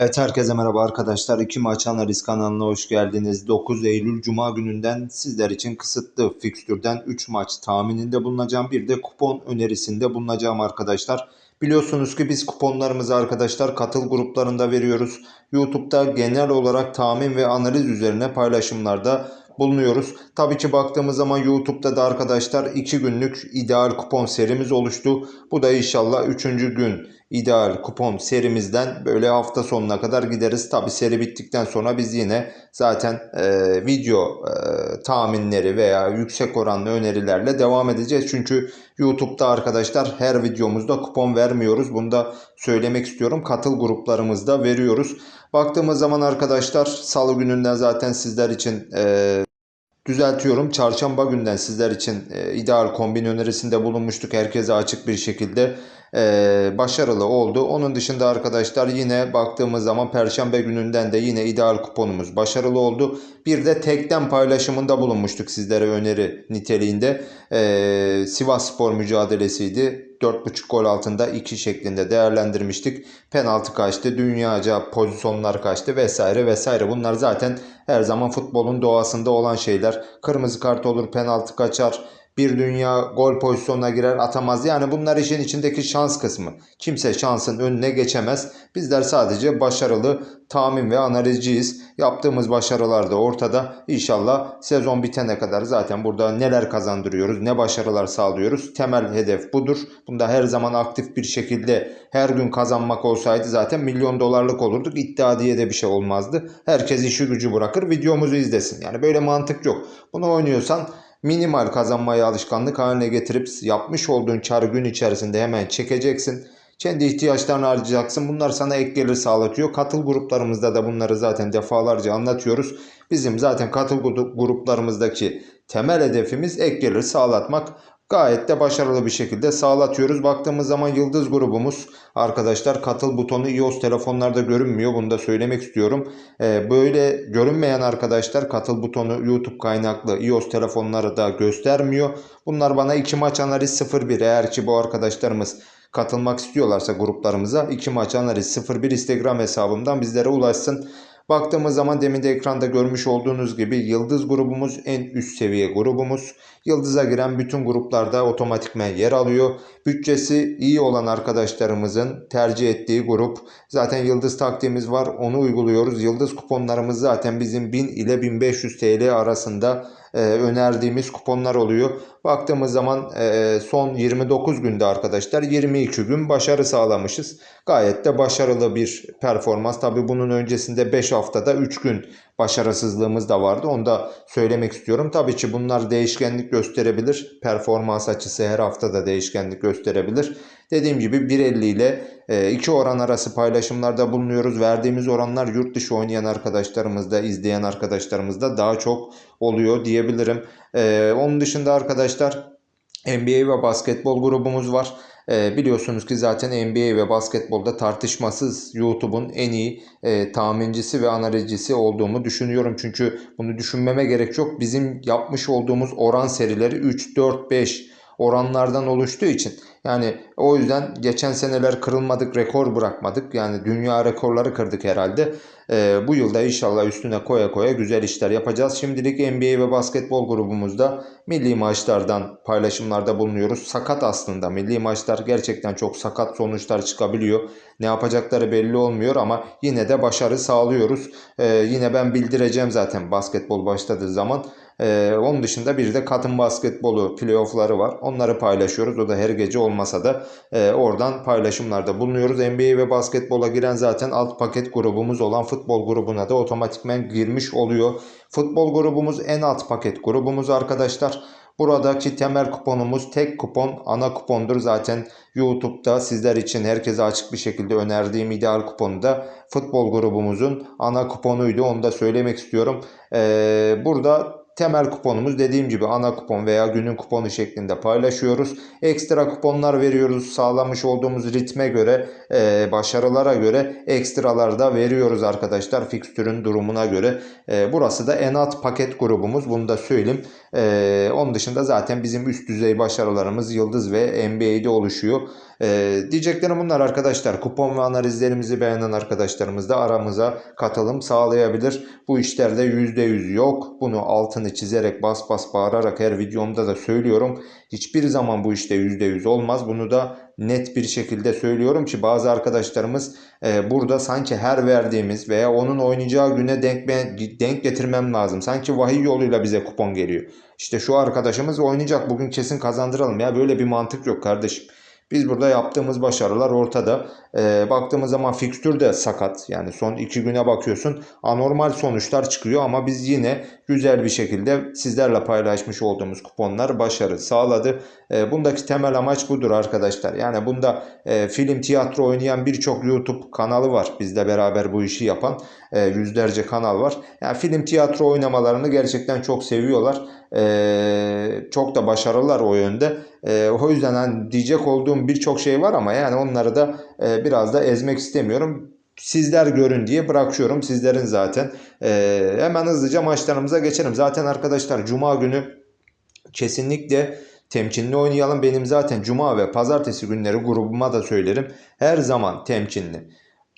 Evet herkese merhaba arkadaşlar. İki maç analiz kanalına hoş geldiniz. 9 Eylül Cuma gününden sizler için kısıtlı fikstürden 3 maç tahmininde bulunacağım. Bir de kupon önerisinde bulunacağım arkadaşlar. Biliyorsunuz ki biz kuponlarımızı arkadaşlar katıl gruplarında veriyoruz. YouTube'da genel olarak tahmin ve analiz üzerine paylaşımlarda bulunuyoruz. Tabii ki baktığımız zaman YouTube'da da arkadaşlar 2 günlük ideal kupon serimiz oluştu. Bu da inşallah 3. gün ideal kupon serimizden böyle hafta sonuna kadar gideriz. Tabii seri bittikten sonra biz yine zaten e, video e, tahminleri veya yüksek oranlı önerilerle devam edeceğiz. Çünkü YouTube'da arkadaşlar her videomuzda kupon vermiyoruz. Bunu da söylemek istiyorum. Katıl gruplarımızda veriyoruz. Baktığımız zaman arkadaşlar salı gününden zaten sizler için e, düzeltiyorum. Çarşamba günden sizler için e, ideal kombin önerisinde bulunmuştuk. Herkese açık bir şekilde e, başarılı oldu. Onun dışında arkadaşlar yine baktığımız zaman Perşembe gününden de yine ideal kuponumuz başarılı oldu. Bir de tekten paylaşımında bulunmuştuk sizlere öneri niteliğinde. E, Sivas Spor mücadelesiydi. 4.5 gol altında 2 şeklinde değerlendirmiştik. Penaltı kaçtı, dünyaca pozisyonlar kaçtı vesaire vesaire. Bunlar zaten her zaman futbolun doğasında olan şeyler. Kırmızı kart olur, penaltı kaçar, bir dünya gol pozisyonuna girer atamaz. Yani bunlar işin içindeki şans kısmı. Kimse şansın önüne geçemez. Bizler sadece başarılı tahmin ve analizciyiz. Yaptığımız başarılar da ortada. İnşallah sezon bitene kadar zaten burada neler kazandırıyoruz, ne başarılar sağlıyoruz. Temel hedef budur. Bunda her zaman aktif bir şekilde her gün kazanmak olsaydı zaten milyon dolarlık olurduk. İddia diye de bir şey olmazdı. Herkes işi gücü bırakır videomuzu izlesin. Yani böyle mantık yok. Bunu oynuyorsan minimal kazanmayı alışkanlık haline getirip yapmış olduğun karı gün içerisinde hemen çekeceksin. Kendi ihtiyaçlarını harcayacaksın. Bunlar sana ek gelir sağlatıyor. Katıl gruplarımızda da bunları zaten defalarca anlatıyoruz. Bizim zaten katıl gruplarımızdaki temel hedefimiz ek gelir sağlatmak gayet de başarılı bir şekilde sağlatıyoruz. Baktığımız zaman yıldız grubumuz arkadaşlar katıl butonu iOS telefonlarda görünmüyor. Bunu da söylemek istiyorum. Ee, böyle görünmeyen arkadaşlar katıl butonu YouTube kaynaklı iOS telefonları da göstermiyor. Bunlar bana iki maç analiz 01 eğer ki bu arkadaşlarımız katılmak istiyorlarsa gruplarımıza iki maç analiz 01 Instagram hesabımdan bizlere ulaşsın. Baktığımız zaman demin de ekranda görmüş olduğunuz gibi Yıldız grubumuz en üst seviye grubumuz. Yıldız'a giren bütün gruplarda otomatikmen yer alıyor. Bütçesi iyi olan arkadaşlarımızın tercih ettiği grup. Zaten Yıldız taktiğimiz var onu uyguluyoruz. Yıldız kuponlarımız zaten bizim 1000 ile 1500 TL arasında e, önerdiğimiz kuponlar oluyor. Baktığımız zaman e, son 29 günde arkadaşlar 22 gün başarı sağlamışız. Gayet de başarılı bir performans. Tabi bunun öncesinde 5 haftada 3 gün başarısızlığımız da vardı. Onu da söylemek istiyorum. Tabii ki bunlar değişkenlik gösterebilir. Performans açısı her hafta da değişkenlik gösterebilir. Dediğim gibi 1.50 ile 2 oran arası paylaşımlarda bulunuyoruz. Verdiğimiz oranlar yurt dışı oynayan arkadaşlarımızda, izleyen arkadaşlarımızda daha çok oluyor diyebilirim. E, onun dışında arkadaşlar NBA ve basketbol grubumuz var. E, biliyorsunuz ki zaten NBA ve basketbolda tartışmasız YouTube'un en iyi e, tahmincisi ve analizcisi olduğumu düşünüyorum. Çünkü bunu düşünmeme gerek yok. Bizim yapmış olduğumuz oran serileri 3, 4, 5 oranlardan oluştuğu için yani o yüzden geçen seneler kırılmadık, rekor bırakmadık. Yani dünya rekorları kırdık herhalde. Ee, bu yılda inşallah üstüne koya koya güzel işler yapacağız. Şimdilik NBA ve basketbol grubumuzda milli maçlardan paylaşımlarda bulunuyoruz. Sakat aslında milli maçlar gerçekten çok sakat sonuçlar çıkabiliyor. Ne yapacakları belli olmuyor ama yine de başarı sağlıyoruz. Ee, yine ben bildireceğim zaten basketbol başladığı zaman. Ee, onun dışında bir de kadın basketbolu playoffları var. Onları paylaşıyoruz. O da her gece olmasa da e, oradan paylaşımlarda bulunuyoruz. NBA ve basketbola giren zaten alt paket grubumuz olan futbol grubuna da otomatikmen girmiş oluyor. Futbol grubumuz en alt paket grubumuz arkadaşlar. Buradaki temel kuponumuz tek kupon ana kupondur. Zaten YouTube'da sizler için herkese açık bir şekilde önerdiğim ideal kuponu da futbol grubumuzun ana kuponuydu. Onu da söylemek istiyorum. Ee, burada Temel kuponumuz dediğim gibi ana kupon veya günün kuponu şeklinde paylaşıyoruz. Ekstra kuponlar veriyoruz. Sağlamış olduğumuz ritme göre, e, başarılara göre ekstralar da veriyoruz arkadaşlar. Fikstürün durumuna göre. E, burası da en alt paket grubumuz. Bunu da söyleyeyim. E, onun dışında zaten bizim üst düzey başarılarımız Yıldız ve NBA'de oluşuyor. Ee, diyeceklerim bunlar arkadaşlar. Kupon ve analizlerimizi beğenen arkadaşlarımız da aramıza katılım sağlayabilir. Bu işlerde %100 yok. Bunu altını çizerek bas bas bağırarak her videomda da söylüyorum. Hiçbir zaman bu işte %100 olmaz. Bunu da net bir şekilde söylüyorum ki bazı arkadaşlarımız e, burada sanki her verdiğimiz veya onun oynayacağı güne denk, denk getirmem lazım. Sanki vahiy yoluyla bize kupon geliyor. İşte şu arkadaşımız oynayacak bugün kesin kazandıralım ya böyle bir mantık yok kardeşim. Biz burada yaptığımız başarılar ortada. E, baktığımız zaman fikstür de sakat. Yani son iki güne bakıyorsun anormal sonuçlar çıkıyor ama biz yine güzel bir şekilde sizlerle paylaşmış olduğumuz kuponlar başarı sağladı. E, bundaki temel amaç budur arkadaşlar. Yani bunda e, film, tiyatro oynayan birçok YouTube kanalı var. Bizle beraber bu işi yapan e, yüzlerce kanal var. Yani film, tiyatro oynamalarını gerçekten çok seviyorlar. E, çok da başarılılar o yönde. E, o yüzden hani diyecek olduğum birçok şey var ama yani onları da e, biraz da ezmek istemiyorum sizler görün diye bırakıyorum sizlerin zaten. Ee, hemen hızlıca maçlarımıza geçelim. Zaten arkadaşlar cuma günü kesinlikle temkinli oynayalım. Benim zaten cuma ve pazartesi günleri grubuma da söylerim. Her zaman temkinli.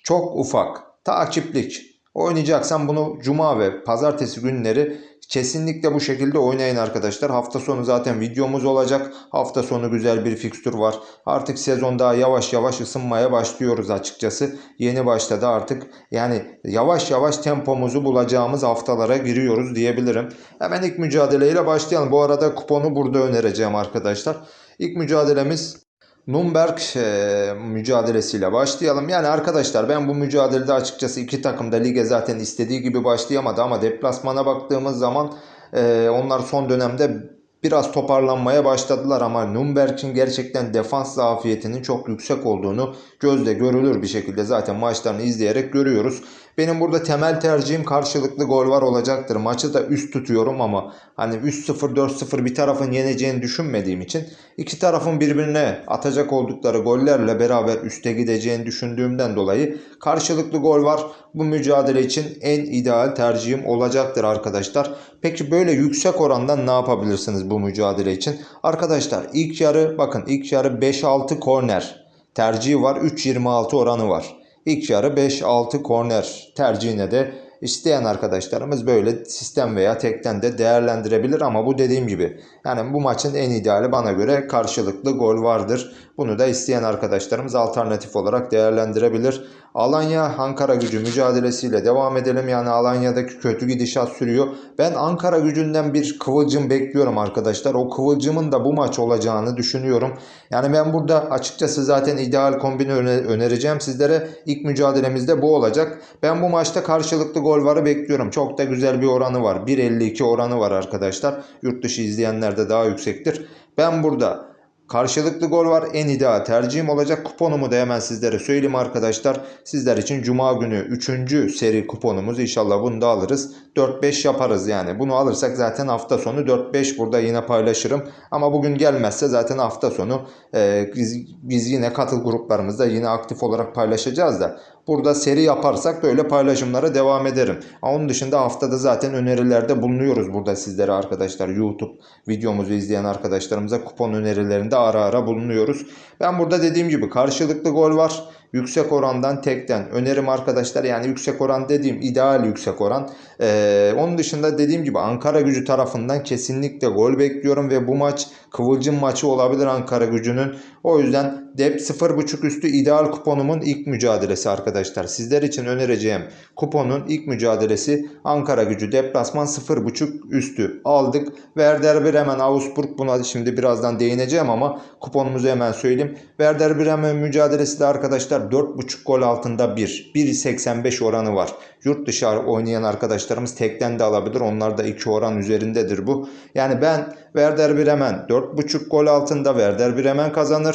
Çok ufak, takiplik. Oynayacaksan bunu cuma ve pazartesi günleri Kesinlikle bu şekilde oynayın arkadaşlar. Hafta sonu zaten videomuz olacak. Hafta sonu güzel bir fikstür var. Artık sezon daha yavaş yavaş ısınmaya başlıyoruz açıkçası. Yeni başladı artık. Yani yavaş yavaş tempomuzu bulacağımız haftalara giriyoruz diyebilirim. Hemen ilk mücadeleyle başlayalım. Bu arada kuponu burada önereceğim arkadaşlar. İlk mücadelemiz Nürnberg e, mücadelesiyle başlayalım. Yani arkadaşlar ben bu mücadelede açıkçası iki takım da lige zaten istediği gibi başlayamadı ama deplasmana baktığımız zaman e, onlar son dönemde biraz toparlanmaya başladılar ama Nürnberg'in gerçekten defans zafiyetinin çok yüksek olduğunu gözle görülür bir şekilde zaten maçlarını izleyerek görüyoruz. Benim burada temel tercihim karşılıklı gol var olacaktır. Maçı da üst tutuyorum ama hani 3-0 4-0 bir tarafın yeneceğini düşünmediğim için iki tarafın birbirine atacak oldukları gollerle beraber üste gideceğini düşündüğümden dolayı karşılıklı gol var. Bu mücadele için en ideal tercihim olacaktır arkadaşlar. Peki böyle yüksek orandan ne yapabilirsiniz bu mücadele için? Arkadaşlar ilk yarı bakın ilk yarı 5-6 korner tercihi var. 3.26 oranı var. İlk yarı 5-6 korner tercihine de isteyen arkadaşlarımız böyle sistem veya tekten de değerlendirebilir ama bu dediğim gibi yani bu maçın en ideali bana göre karşılıklı gol vardır. Bunu da isteyen arkadaşlarımız alternatif olarak değerlendirebilir. Alanya Ankara gücü mücadelesiyle devam edelim. Yani Alanya'daki kötü gidişat sürüyor. Ben Ankara gücünden bir kıvılcım bekliyorum arkadaşlar. O kıvılcımın da bu maç olacağını düşünüyorum. Yani ben burada açıkçası zaten ideal kombini önereceğim sizlere. İlk mücadelemizde bu olacak. Ben bu maçta karşılıklı gol varı bekliyorum. Çok da güzel bir oranı var. 1.52 oranı var arkadaşlar. Yurt dışı izleyenlerde daha yüksektir. Ben burada Karşılıklı gol var. En ideal tercihim olacak. Kuponumu da hemen sizlere söyleyeyim arkadaşlar. Sizler için Cuma günü 3. seri kuponumuz. İnşallah bunu da alırız. 4-5 yaparız yani. Bunu alırsak zaten hafta sonu 4-5 burada yine paylaşırım. Ama bugün gelmezse zaten hafta sonu e, biz, biz yine katıl gruplarımızda yine aktif olarak paylaşacağız da. Burada seri yaparsak böyle paylaşımlara devam ederim. Onun dışında haftada zaten önerilerde bulunuyoruz burada sizlere arkadaşlar. YouTube videomuzu izleyen arkadaşlarımıza kupon önerilerinde ara ara bulunuyoruz. Ben burada dediğim gibi karşılıklı gol var. Yüksek orandan tekten önerim arkadaşlar. Yani yüksek oran dediğim ideal yüksek oran. Ee, onun dışında dediğim gibi Ankara gücü tarafından kesinlikle gol bekliyorum ve bu maç kıvılcım maçı olabilir Ankara gücünün. O yüzden dep 0.5 üstü ideal kuponumun ilk mücadelesi arkadaşlar. Sizler için önereceğim kuponun ilk mücadelesi Ankara gücü deplasman 0.5 üstü aldık. Werder Bremen Augsburg buna şimdi birazdan değineceğim ama kuponumuzu hemen söyleyeyim. Werder Bremen mücadelesi de arkadaşlar 4.5 gol altında 1. 1.85 oranı var. Yurt dışı oynayan arkadaşlarımız tekten de alabilir. Onlar da 2 oran üzerindedir bu. Yani ben Werder Bremen 4.5 gol altında Werder Bremen kazanır.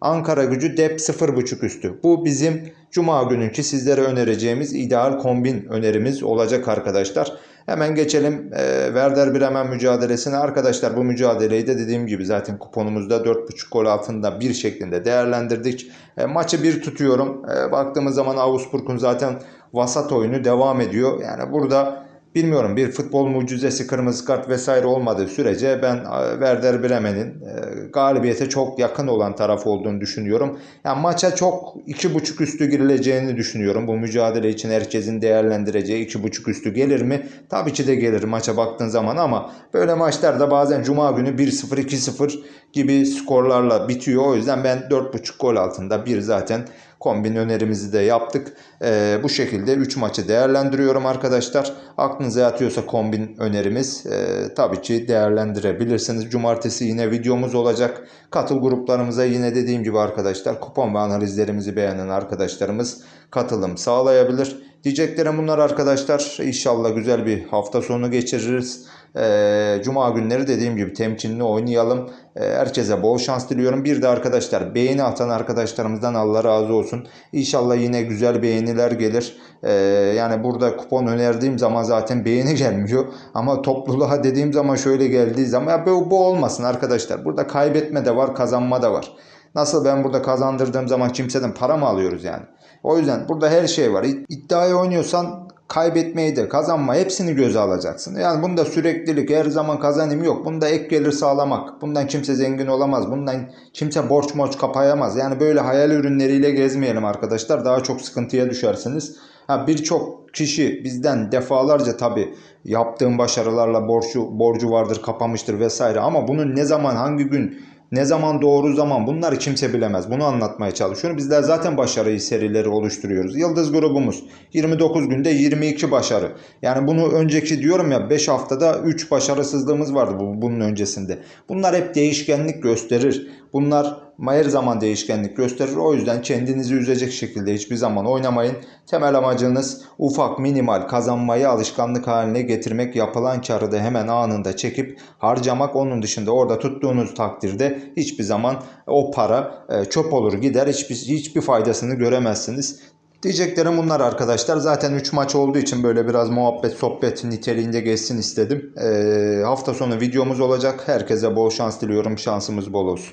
Ankara gücü dep 0.5 üstü. Bu bizim Cuma gününkü sizlere önereceğimiz ideal kombin önerimiz olacak arkadaşlar. Hemen geçelim e, Werder Bremen mücadelesine. Arkadaşlar bu mücadeleyi de dediğim gibi zaten kuponumuzda 4.5 gol altında bir şeklinde değerlendirdik. E, maçı bir tutuyorum. E, baktığımız zaman Augsburg'un zaten vasat oyunu devam ediyor. Yani burada bilmiyorum bir futbol mucizesi kırmızı kart vesaire olmadığı sürece ben e, Werder Bremen'in e, galibiyete çok yakın olan taraf olduğunu düşünüyorum. Yani maça çok 2.5 üstü girileceğini düşünüyorum. Bu mücadele için herkesin değerlendireceği 2.5 üstü gelir mi? Tabii ki de gelir maça baktığın zaman ama böyle maçlarda bazen cuma günü 1-0 2-0 gibi skorlarla bitiyor. O yüzden ben 4.5 gol altında bir zaten kombin önerimizi de yaptık. Ee, bu şekilde 3 maçı değerlendiriyorum arkadaşlar. Aklınıza yatıyorsa kombin önerimiz e, tabii ki değerlendirebilirsiniz. Cumartesi yine videomuz olacak. Katıl gruplarımıza yine dediğim gibi arkadaşlar kupon ve analizlerimizi beğenen arkadaşlarımız katılım sağlayabilir. Diyeceklerim bunlar arkadaşlar. İnşallah güzel bir hafta sonu geçiririz. Ee, Cuma günleri dediğim gibi temkinli oynayalım. Ee, herkese bol şans diliyorum. Bir de arkadaşlar beğeni atan arkadaşlarımızdan Allah razı olsun. İnşallah yine güzel beğeniler gelir. Ee, yani burada kupon önerdiğim zaman zaten beğeni gelmiyor. Ama topluluğa dediğim zaman şöyle geldiği zaman ya bu, bu olmasın arkadaşlar. Burada kaybetme de var kazanma da var. Nasıl ben burada kazandırdığım zaman kimseden para mı alıyoruz yani? O yüzden burada her şey var. İddiayı oynuyorsan kaybetmeyi de kazanma hepsini göze alacaksın. Yani bunda süreklilik her zaman kazanım yok. Bunda ek gelir sağlamak. Bundan kimse zengin olamaz. Bundan kimse borç morç kapayamaz. Yani böyle hayal ürünleriyle gezmeyelim arkadaşlar. Daha çok sıkıntıya düşersiniz. Ha birçok kişi bizden defalarca tabi yaptığım başarılarla borcu borcu vardır, kapamıştır vesaire ama bunun ne zaman hangi gün ne zaman doğru zaman bunları kimse bilemez. Bunu anlatmaya çalışıyorum. Bizler zaten başarıyı serileri oluşturuyoruz. Yıldız grubumuz 29 günde 22 başarı. Yani bunu önceki diyorum ya 5 haftada 3 başarısızlığımız vardı bu, bunun öncesinde. Bunlar hep değişkenlik gösterir. Bunlar her zaman değişkenlik gösterir. O yüzden kendinizi üzecek şekilde hiçbir zaman oynamayın. Temel amacınız ufak minimal kazanmayı alışkanlık haline getirmek. Yapılan karı da hemen anında çekip harcamak. Onun dışında orada tuttuğunuz takdirde hiçbir zaman o para e, çöp olur gider. Hiçbir, hiçbir faydasını göremezsiniz. Diyeceklerim bunlar arkadaşlar. Zaten 3 maç olduğu için böyle biraz muhabbet sohbet niteliğinde geçsin istedim. Ee, hafta sonu videomuz olacak. Herkese bol şans diliyorum. Şansımız bol olsun.